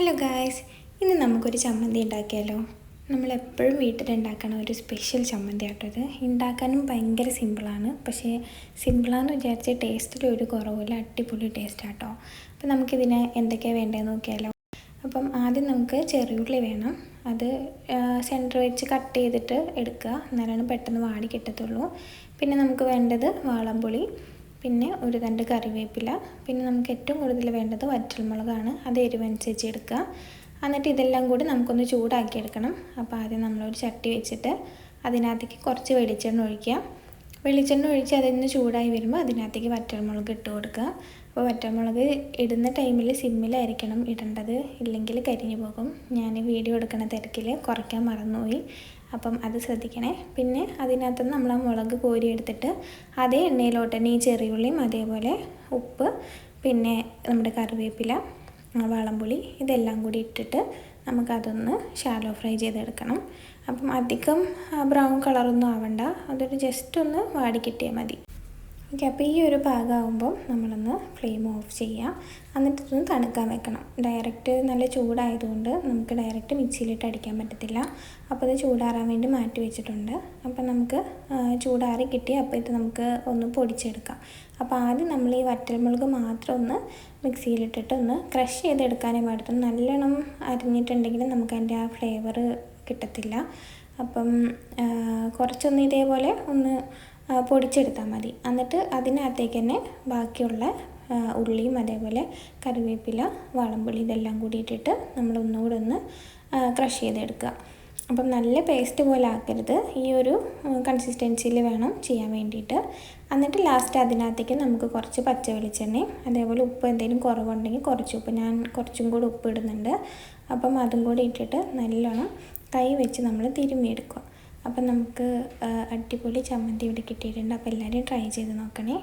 Hello guys ഇന്ന് നമുക്കൊരു ചമ്മന്തി ഉണ്ടാക്കിയാലോ? നമ്മളെപ്പോഴും വീട്ടിലുണ്ടാക്കണ ഒരു സ്പെഷ്യൽ ചമ്മന്തി ആട്ടോ ഇത്. ഉണ്ടാക്കാനും ഭയങ്കര സിമ്പിളാണ് പക്ഷേ സിമ്പിളാണെന്ന് വിചാരിച്ച ടേസ്റ്റിൽ ഒരു കുറവില്ല അടിപൊളി ടേസ്റ്റ് ആട്ടോ. അപ്പോൾ നമുക്കിതിന് എന്തൊക്കെയാണ് വേണ്ടതെന്ന് നോക്കിയാലോ? അപ്പം ആദ്യം നമുക്ക് ചെറിയുള്ളി വേണം. അത് സെന്റർ വെച്ച് കട്ട് ചെയ്തിട്ട് എടുക്കുക. എന്നാലാണ് പെട്ടെന്ന് വാടി കിട്ടത്തുള്ളൂ. പിന്നെ നമുക്ക് വേണ്ടത് വാളംപുളി. പിന്നെ ഒരു തണ്ട് കറിവേപ്പില പിന്നെ നമുക്ക് ഏറ്റവും കൂടുതൽ വേണ്ടത് വറ്റൽമുളകാണ്. അത് എരിവനുസരിച്ച് എടുക്കുക. എന്നിട്ട് ഇതെല്ലാം കൂടി നമുക്കൊന്ന് ചൂടാക്കി എടുക്കണം അപ്പോൾ ആദ്യം നമ്മളൊരു ചട്ടി വെച്ചിട്ട് അതിനകത്തേക്ക് കുറച്ച് വെളിച്ചെണ്ണ ഒഴിക്കുക. വെളിച്ചെണ്ണ ഒഴിച്ച് അതിന് ചൂടായി വരുമ്പോൾ അതിനകത്തേക്ക് വറ്റൽമുളക് ഇട്ട് കൊടുക്കുക. അപ്പോൾ വറ്റൽമുളക് ഇടുന്ന ടൈമിൽ സിമ്മിലായിരിക്കണം ഇടേണ്ടത്. ഇല്ലെങ്കിൽ കരിഞ്ഞു പോകും. ഞാൻ വീഡിയോ എടുക്കുന്ന തിരക്കിൽ കുറയ്ക്കാൻ മറന്നുപോയി. അപ്പം അത് ശ്രദ്ധിക്കണേ. പിന്നെ അതിനകത്ത് നമ്മൾ ആ മുളക് കോരി എടുത്തിട്ട് അതേ എണ്ണയിലോട്ട് തന്നെ ഈ ചെറിയുള്ളിയും അതേപോലെ ഉപ്പ് പിന്നെ നമ്മുടെ കറിവേപ്പില വളംപുളി ഇതെല്ലാം കൂടി ഇട്ടിട്ട് നമുക്കതൊന്ന് ഷാലോ ഫ്രൈ ചെയ്തെടുക്കണം. അപ്പം അധികം ബ്രൗൺ കളറൊന്നും ആവണ്ട. അതൊരു ജസ്റ്റ് ഒന്ന് വാടി കിട്ടിയാൽ മതി. ഓക്കെ അപ്പോൾ ഈ ഒരു പാകമാകുമ്പോൾ നമ്മളൊന്ന് ഫ്ലെയിം ഓഫ് ചെയ്യാം. എന്നിട്ട് ഇതൊന്ന് തണുക്കാൻ വെക്കണം. ഡയറക്റ്റ് നല്ല ചൂടായതുകൊണ്ട് നമുക്ക് ഡയറക്റ്റ് മിക്സിയിലിട്ട് അടിക്കാൻ പറ്റത്തില്ല. അപ്പോൾ ഇത് ചൂടാറാൻ വേണ്ടി മാറ്റി വെച്ചിട്ടുണ്ട്. അപ്പോൾ നമുക്ക് ചൂടാറി കിട്ടി. അപ്പോൾ ഇത് നമുക്ക് ഒന്ന് പൊടിച്ചെടുക്കാം. അപ്പോൾ ആദ്യം നമ്മൾ ഈ വറ്റൽമുളക് മാത്രം ഒന്ന് മിക്സിയിലിട്ടിട്ട് ഒന്ന് ക്രഷ് ചെയ്തെടുക്കാനേ പാടത്തും നല്ലോണം അരിഞ്ഞിട്ടുണ്ടെങ്കിൽ നമുക്ക് അതിന്റെ ആ ഫ്ലേവർ കിട്ടത്തില്ല. അപ്പം കുറച്ചൊന്ന് ഇതേപോലെ ഒന്ന് പൊടിച്ചെടുത്താൽ മതി. എന്നിട്ട് അതിനകത്തേക്ക് തന്നെ ബാക്കിയുള്ള ഉള്ളിയും അതേപോലെ കറിവേപ്പില വാളംപുളി ഇതെല്ലാം കൂടി ഇട്ടിട്ട് നമ്മൾ ഒന്നുകൂടെ ഒന്ന് ക്രഷ് ചെയ്തെടുക്കുക. അപ്പം നല്ല പേസ്റ്റ് പോലെ ആക്കരുത്. ഈ ഒരു കൺസിസ്റ്റൻസിയിൽ വേണം ചെയ്യാൻ വേണ്ടിയിട്ട്. എന്നിട്ട് ലാസ്റ്റ് അതിനകത്തേക്ക് നമുക്ക് കുറച്ച് പച്ച വെളിച്ചെണ്ണയും അതേപോലെ ഉപ്പ് എന്തെങ്കിലും കുറവുണ്ടെങ്കിൽ കുറച്ച് ഉപ്പ്. ഞാൻ കുറച്ചും കൂടി ഉപ്പ് ഇടുന്നുണ്ട്. അപ്പം അതും കൂടി ഇട്ടിട്ട് നല്ലോണം കൈ വെച്ച് നമ്മൾ തിരുമ്മിയെടുക്കുക. അപ്പം നമുക്ക് അടിപൊളി ചമ്മന്തി ഇവിടെ കിട്ടിയിട്ടുണ്ട്. അപ്പോൾ എല്ലാവരും ട്രൈ ചെയ്ത് നോക്കണേ.